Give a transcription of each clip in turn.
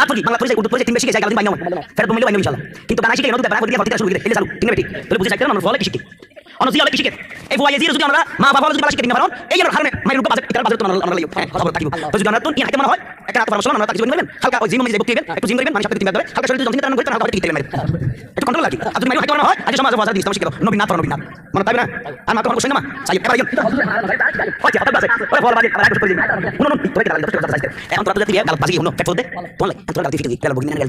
না তো বাংলা পরিচয় উর্দু পরিচয় তিন বেশি গেছে গালাদিন বাইনাও ফের তুমি বাইনাও ইনশাআল্লাহ কিন্তু বাংলা শিখে নতুন বাংলা দিয়ে ভর্তি শুরু করে এলে চালু তিন বেটি তাহলে বুঝে যাইতে না ফলে কি শিখে? অন্য জিয়া কি শিখে এই বুয়া আমরা মা বাবা যদি বাংলা শিখে দিন এই জন্য হারমে মাইরুক হ্যাঁ থাকিব তো যদি আমরা তো মনে হয় হালকা ওই জিম একটু জিম করবেন মানে কন্ট্রোল লাগি আর যদি মাইরুক হাইতে মনে হয় আজ সমাজ বাজার দিস্তাম শিখে নবী না নবী না মনে তাই না আর মা তোমার কোশ্চেন না সাই এবার ইন ওই হাতে বাজে ওই বল বাজে আর একটু করে নো নো তোরে গেল ফেট দে লাগে গাল বগিনা গেল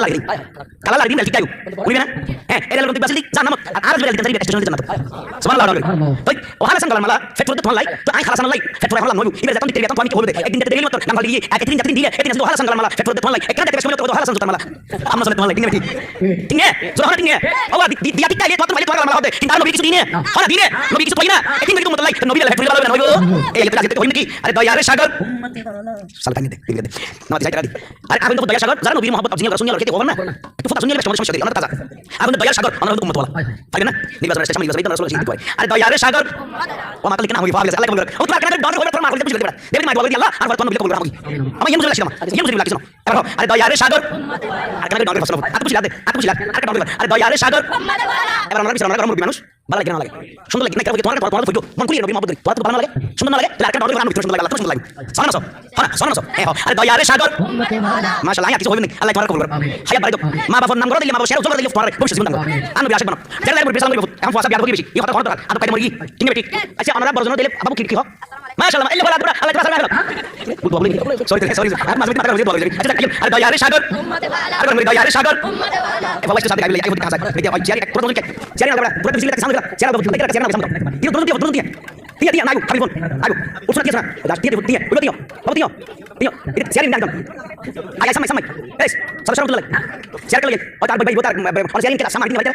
লাগে কালা লাগে দিন তাই বুঝবি হ্যাঁ এর লগে বাসি জানাম আর বেলা দিন তাই স্টেশন দিতে জানাতো সুবহানাল্লাহ তাই ওখানে সাঙ্গাল মালা ফেট দে তোমার লাই তো আই খালাসান লাই ফেট করে হলাম নবু ইবে যখন দিতে তো আমি কি বলতে একদিন দিতে গেলি মত নাম দিয়ে একদিন দিতে দিয়ে একদিন ওখানে সাঙ্গাল মালা ফেট দে লাই একদিন দিতে সময় তো ওখানে সাঙ্গাল মালা আমরা সাথে লাই দিনে দিনে জোর হলে দিনে ও দিয়া টিকা দিয়ে তোমার তোমার মালা হবে কিন্তু নবী কিছু দিনে হলা দিনে নবী কিছু কই একদিন দিতে মত লাই নবী লাই ফেট করে হইব এই এটা যেতে হইনি কি আরে দয়ারে সাগর সাল টাইম দে দিনে দে না যাইতে রাদি আরে আপনি তো দয়া সাগর জানো নবী মোহাম্মদ আপনি রাসূল খেতে হবে না একটু ফটা শুনিয়ে সমস্যা সমস্যা দিই আমরা তাজা আপনি দয়ার সাগর আমরা উম্মতওয়ালা তাই না? নির্বাচনের শেষ নির্বাচন পারি আরে দয়ারে সাগর! ও আল্লাহ কেমন ও তো কেন ডর হইবে মাকাল বুঝতে পারে দেবি মাই বলি আল্লাহ, আর কোন বিলে বলব আমি আমি ইয়ে লাগছিলাম ইয়ে মুজে লাগছিলাম এবার আরে দয়ারে সাগর। আর কেন ডর ফসল আর বুঝলা দে আর বুঝলা আর কেন ডর আরে দয়ারে সাগর। এবার আমরা বিছানা আমরা মুরবি মানুষ, ভালো লাগে না লাগে? সুন্দর লাগে না কেন তোমার তোমার ফুটো মন কুলি নবী মোহাম্মদ তোমার তো ভালো লাগে? সুন্দর লাগে? আর কেন ডর আমরা সুন্দর লাগে সুন্দর লাগে। সানাসো হ্যাঁ সানাসো এ আরে দয়ারে সাগর। মাশাআল্লাহ কিছু হবে না। আল্লাহ তোমার কবুল করুন হায়া বাড়ি মা বাবার নাম করে দিলে, মা বাবা শেয়ার জোর দিলে পরে বসে জীবন আনো বিয়াসে বানো যারা লাগে বিশাল লাগে এখন ফাসা বিয়া হবে বেশি। এই কথা কথা আর পাইতে মরি ঠিক। আছে আচ্ছা আমরা বড়জন দিলে বাবু কি কি হয়? মাশাআল্লাহ এলে বলা পুরা আল্লাহ তাআলা বুঝ বলি সরি সরি আর মাঝে মাঝে কথা বলি আচ্ছা আর দয়ারে সাগর। আর কোন দয়ারে সাগর। বাবা সাথে গাইলে আই হতে কাজ এটা ওই চেয়ারে পুরো দিকে চেয়ারে লাগা পুরো দিকে সামনে চেয়ারে লাগা চেয়ারে লাগা সামনে দিও দুটো দিও দুটো দিও দিয়া। দিয়া নাইও খালি ফোন আইও উঠনা কিসনা দাস দিয়া দিয়া ওই দিও ওই দিও দিও এটা চেয়ারে নিয়ে একদম। আগে সামনে সামনে। এই সব সব লাগে লাগে ও তার ভাই তার আর নিয়ে সামনে দিও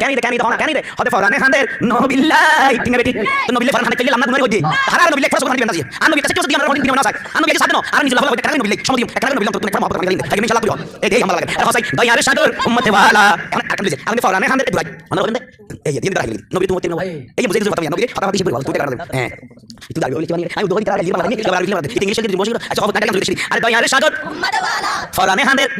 কেন দে কেন দে কেন দে। হতে ফরানে খানদের নবিল্লাই। ঠিক বেটি, তো নবিল্লাই ফরান কইলে কেলে লামনা তোমার হইদি হারা নবিল্লাই ফরাস কোন দিবেন না আনো বিকাশে কেউ দিয়ার হদিন না সাই আনো বিকাশে সাদনো আর নিজে লাভ কেন নবিল্লাই সমদি কেন নবিল্লাই তো তুমি মহব্বত করে দিন আগে ইনশাআল্লাহ কইও এই দেই, আমার লাগে। আর হাসাই, দয়ারে সাদর উম্মতে ওয়ালা আকাম দিছে আমি ফরানে খানদের দুরাই। আমরা বলেন এই দিন দাঁড়াই নবী তুমি তিন এই বুঝে কিছু কথা নবী কথা কথা বলি তুমি দাঁড়া হ্যাঁ। তুই দাঁড়াই বলি তুমি আমি দোকান দাঁড়াই লিবা আমি লিবা লিবা ইংলিশে যদি বসে আচ্ছা কথা কাটলাম আরে দয়ারে সাগর ফরানে হান্দের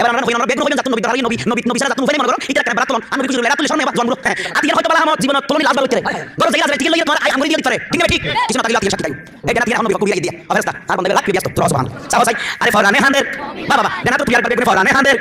এবার আমরা হইনা বেগুন হইনা নবী দাঁড়াই নবী নবী নবী সারা তুমি মনে করো এটা কেন বারাতলন আমি কিছু লেলা তুলি সামনে জন্ম আতি হয়তো বলা আমার জীবন তোলনি লাভ করতে বড় জায়গা আছে ঠিক লাগে তোমার আই আমরি দিয়ে পারে ঠিক আছে কিছু না তাহলে লাতি সাথে বেটা দিয়ে আমরা কুড়িয়ে দিয়া অবস্থা আর বন্ধ লাভ ব্যস্ত তোর সুবহান সাহা সাই আরে ফরানে হান্দের বাবা বাবা দেনা তো পিয়ার করে ফরানে হান্দের